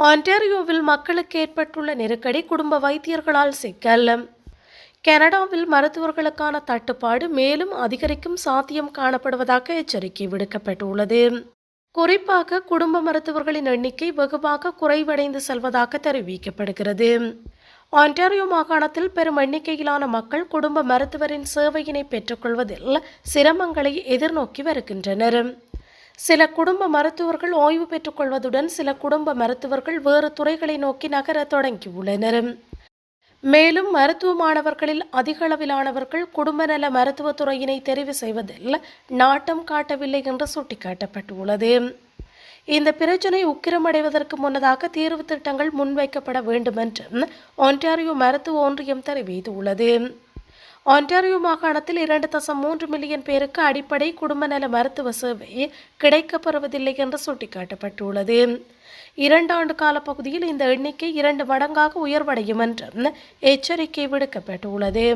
ஆன்டாரியோவில் மக்களுக்கு ஏற்பட்டுள்ள நெருக்கடி குடும்ப வைத்தியர்களால் சிக்கல். கனடாவில் மருத்துவர்களுக்கான தட்டுப்பாடு மேலும் அதிகரிக்கும் சாத்தியம் காணப்படுவதாக எச்சரிக்கை விடுக்கப்பட்டுள்ளது. குறிப்பாக குடும்ப மருத்துவர்களின் எண்ணிக்கை வெகுவாக குறைவடைந்து செல்வதாக தெரிவிக்கப்படுகிறது. ஆன்டாரியோ மாகாணத்தில் பெரும் எண்ணிக்கையிலான மக்கள் குடும்ப மருத்துவரின் சேவையினை பெற்றுக்கொள்வதில் சிரமங்களை எதிர்நோக்கி வருகின்றனர். சில குடும்ப மருத்துவர்கள் ஓய்வு பெற்றுக்கொள்வதுடன் சில குடும்ப மருத்துவர்கள் வேறு துறைகளை நோக்கி நகர தொடங்கியுள்ளனர். மேலும் மருத்துவ மாணவர்களில் அதிக அளவிலானவர்கள் குடும்ப நல மருத்துவத் துறையினை தெரிவு செய்வதில் நாட்டம் காட்டவில்லை என்று சுட்டிக்காட்டப்பட்டுள்ளது. இந்த பிரச்சினை உக்கிரமடைவதற்கு முன்னதாக தீர்வு திட்டங்கள் முன்வைக்கப்பட வேண்டும் என்று ஒன்டாரியோ மருத்துவ ஒன்றியம் தெரிவித்துள்ளது. ஒன்டாரியோ மாகாணத்தில் இரண்டு தசம் மூன்று மில்லியன் பேருக்கு அடிப்படை குடும்ப நல மருத்துவ சேவை கிடைக்கப்பெறுவதில்லை என்று சுட்டிக்காட்டப்பட்டுள்ளது. இரண்டாண்டு கால பகுதியில் இந்த எண்ணிக்கை இரண்டு மடங்காக உயர்வடையும் என்றும் எச்சரிக்கை விடுக்கப்பட்டுள்ளது.